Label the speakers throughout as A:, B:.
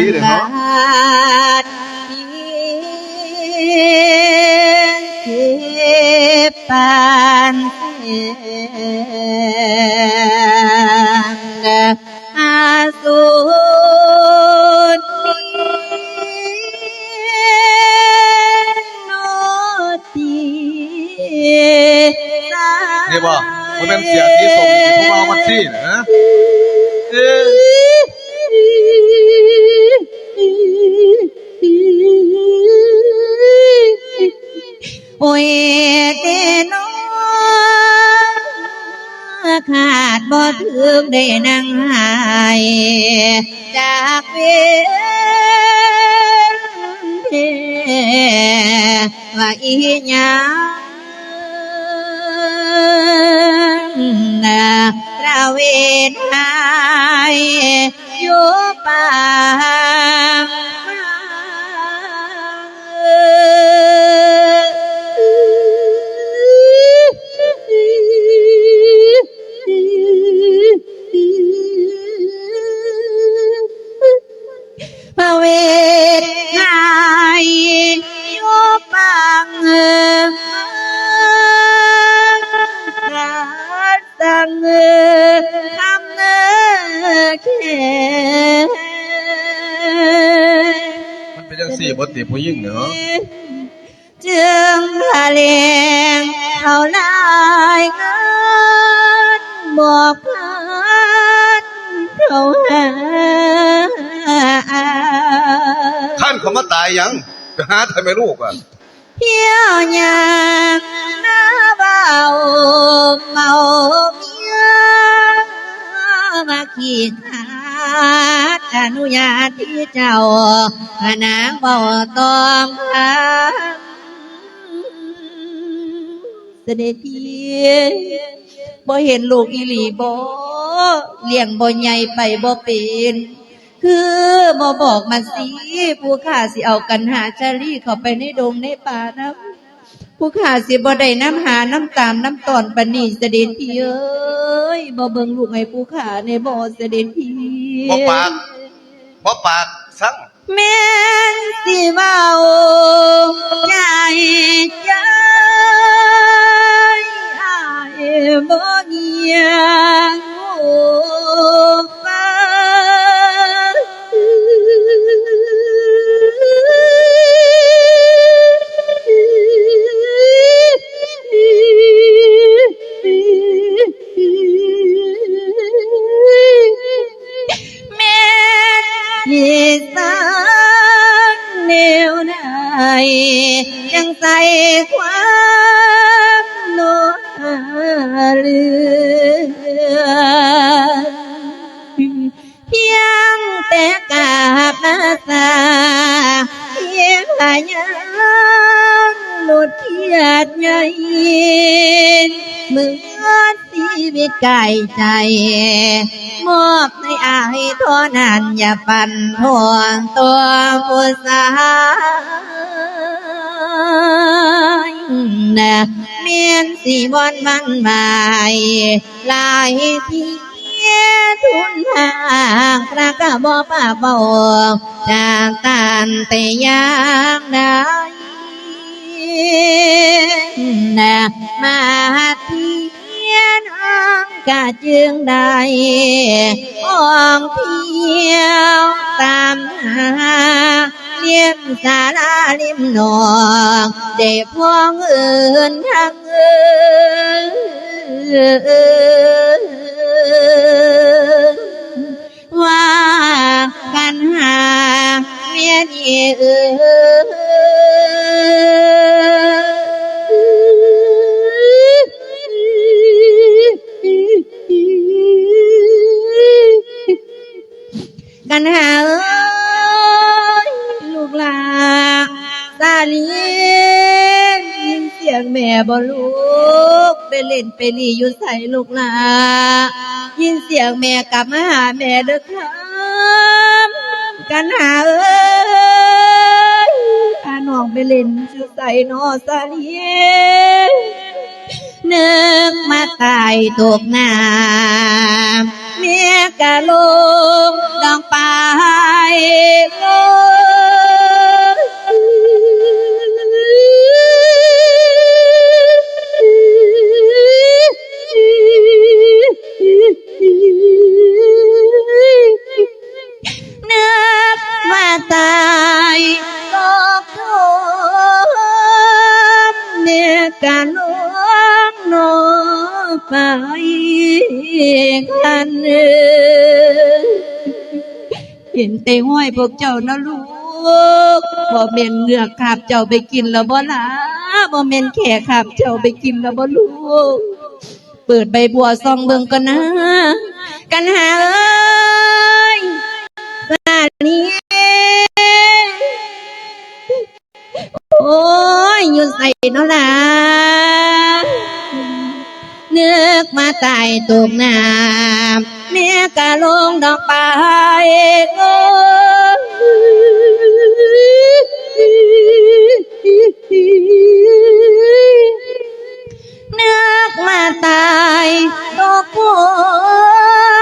A: ดีเลยเนาะ
B: ดเทียบปานเสงอาสูรโนตี
A: นี่บ่มันเป็นเสียที่ส่งที่ผู้เมามันซี่นะเอ๊ะ
B: โอ้ยเตโนขาดบ่ถึงได้นังหายจากเวรเทว่าอีหยังนะราเวนหาย
A: จังซี่บ่ติผู้หญิงเนาะ
B: จึงพะเลงเอาลายเงินบอกพันเขาหา
A: ท่านเขามาตายยังไปหาทำไมลูกอะ
B: เที่ยวยางหน้าเบาเมาเมียมาขีดขาด อนุญาตที่เจ้าพนางเบาตองพาเสด็จพี่บ่เห็นลูกอีหลีบ่เลี้ยงบ่ใหญ่ไปบ่เป็นคือบ่บอกมาสิผู้ข้าสิเอากันหาชาลีเข้าไปในดงในป่านะผู้ข้าสิบ่ได้น้ำหาน้ำตามน้ำตอนปนนีเสด็จพี่เอ้ยบ่เบิ่งลูกให้ผู้ข้าในบ่เสด็จพี่
A: บ่ปาก บ่ปากสั่ง
B: แม่นสิเว้าใจใจหายบ่เงียง แนวไหนยังใส่ความ เมื่อชีวิตกายใจ มอบให้อายเท่านั้นอย่าปั่นห่วงตัวผู้สายนะเมียนสีบอนมันหมายหลายที่ทุนทางพระกบอปาบอจากตันแต่ยางใดนะมาที องกะจึงได้อองเที่ยวตา กันหาเอ้ยลูกหลานตาลียินเสียงแม่บ่ลูกไปเล่นไปลีอยู่ใส่ลูกหลานยินเสียงแม่กลับมาหาแม่เด้อครับกันหาเอ้ยพาน้องไปเล่นชื่ใส่นอสาลีนึกมาตายตกน้ำเมียกะลงดอง โอ้นึกว่าตายตกทุกข์ เห็นแต่ห้อยพวกเจ้านะลูกบ่แม่นเงือกขาบเจ้าไปกินแล้วบ่ล่ะบ่แม่นแขกขาบเจ้าไปกินแล้วบ่ลูก เปิดใบบัวซองเบิ่งก่อนนะ กันหาเอ้ยสานี้โอ้ยอยู่ใส่เนาะล่ะนึกมาตายตกน้ำ เมียกะลงดอกไปโอ้นึกมาตายตกพุ่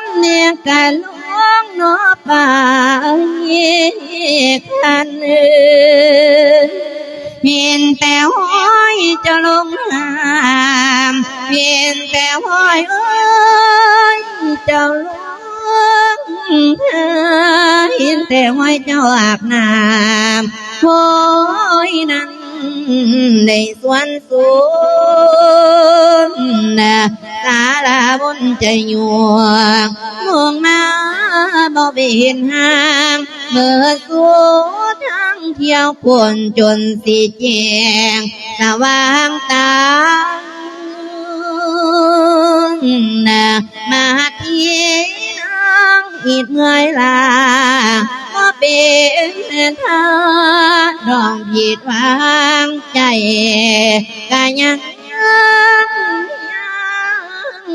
B: มเมียกะลงนอไปคันเอ่ยเพียงแต่ห้อยจะลงห้อยเพียงแต่ห้อยเออ ยนั้นในสวนสูงนะตาลาบนใจหยวงมองมาบ่เห็นห่างเมื่อสู้ทั้งเที่ยวคนามาทีนั่งอีดเมื่อยลาก็เป็นทางดองผิดหวางใจกายังยัง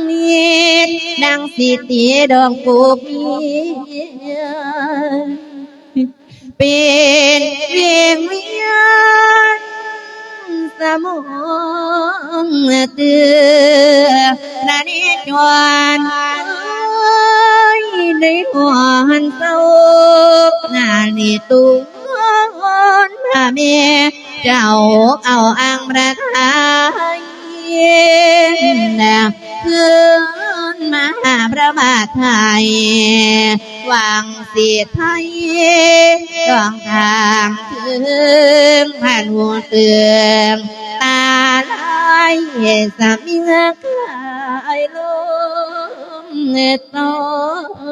B: นิดดังสิตีดองปูมีเป็นเวียงเวียน สมองเตือนานิจวนในหัวหันเศร้าหน้านี่ตัวพระเมียเจ้าเอาอังประทายนะคือ มาพระบาทไทยวางสีไทยดองทางถึงผ่านหัวเตืองตาลายสามีเงกายลมเงตอห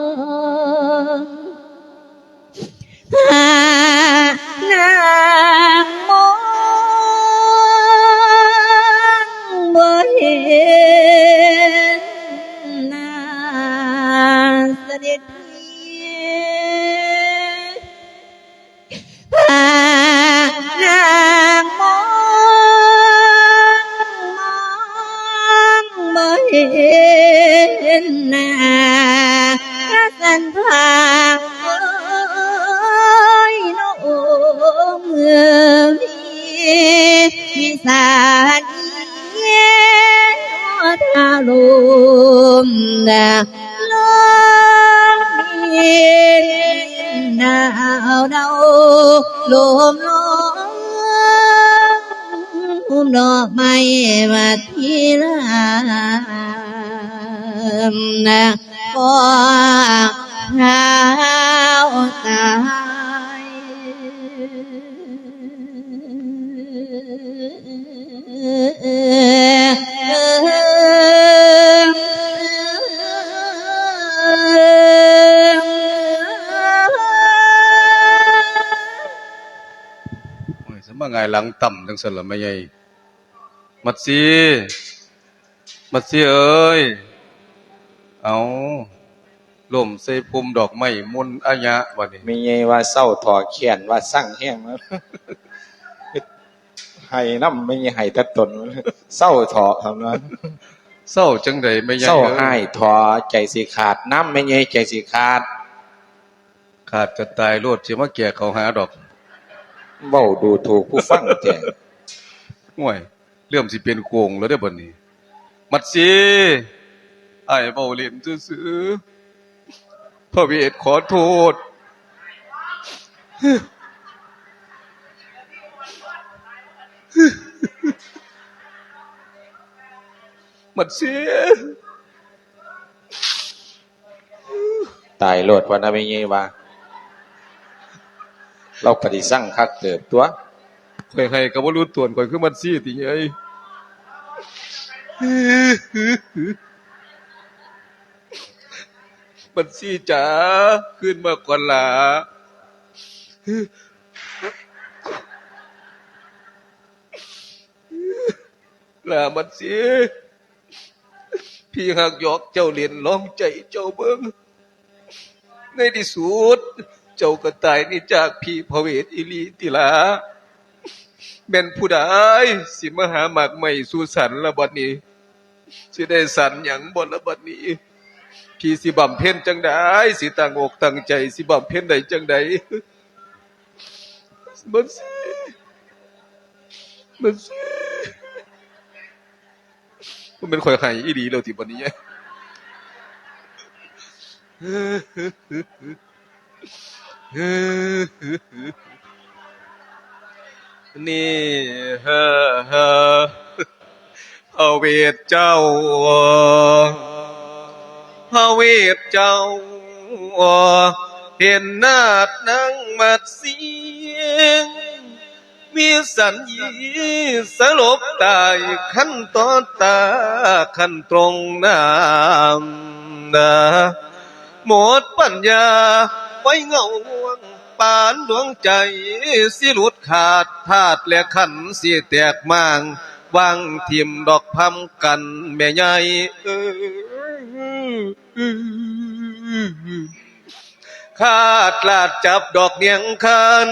B: มนะลมเย็นหนาวเดาลมลมดอกไม้มาที่ลานะก็เท้าตา
A: หลังต่ำจังสละไม่ใหญ่มัดซีมัดซีเอ้ย เอาล่มใส่ปุ่มดอกไม้มุนอายะบัดนี้
C: มีไงว่าเศร้าถอเขียนว่าสั่งแห้งแล้วให้น้ำไม่มีให้แตัดตนเศร้าถอทำนั้น
A: เศร้าจังใดไม่ใหญ่
C: เศร้า
A: อ้ย
C: ให้ถอใจสิขาดน้ำไม่ไงใจสิขาด
A: ขาดจะตายโลดสิมาแก่เขาหาดอก
C: เบ้าดูถูกผู้ฟังแจง
A: ห่วยเริ่มสิเป็นโกงแล้วเด้อบัดนี้ มัดซีไอ้ายเบาเล่นซื่อๆพระเวทขอโทษ มันเสีย
C: ตายโลดวันนั้นไม่งี้ว่า เราปฏิสั่งคักเติบตัว
A: ข่อยให้ก็บ่รู้ตัวข่อยคือมันซี่ติไงมันซี่จ๋าขึ้นมาก่อนล่ะล่ะมันซี่พี่หักยอกเจ้าเรียนร้องใจเจ้าเบิ่งในที่สุด เจ้าก็ตายนี่จากพี่พระเวทอีหลีติลาแม่นผู้ใดสิมหาหมากใหม่สู่สันละบัดนี้สิได้สันหยังบ่ละบัดนี้ พี่สิบำเพ็ญจังไดสิตั้งอกตั้งใจ สิบำเพ็ญได้จังไดมันสิมันสิมันเป็นข่อยไห้อีดีแล้วที่บัดนี้ นี่เฮอเฮอพระเวทเจ้าพระเวทเจ้าเห็นนาดนังมัดเสียง มีสัญญีสลบตายขั้นตอนตาขั้นตรงน้ำนาหมดปัญญา ไว้เงาง่วงปานดวงใจ สิหลุดขาดธาตุและขันสิแตกมางวางทิมดอกพำกันแม่ใหญ่เอ้ยขาดลาดจับดอกเนียงคัน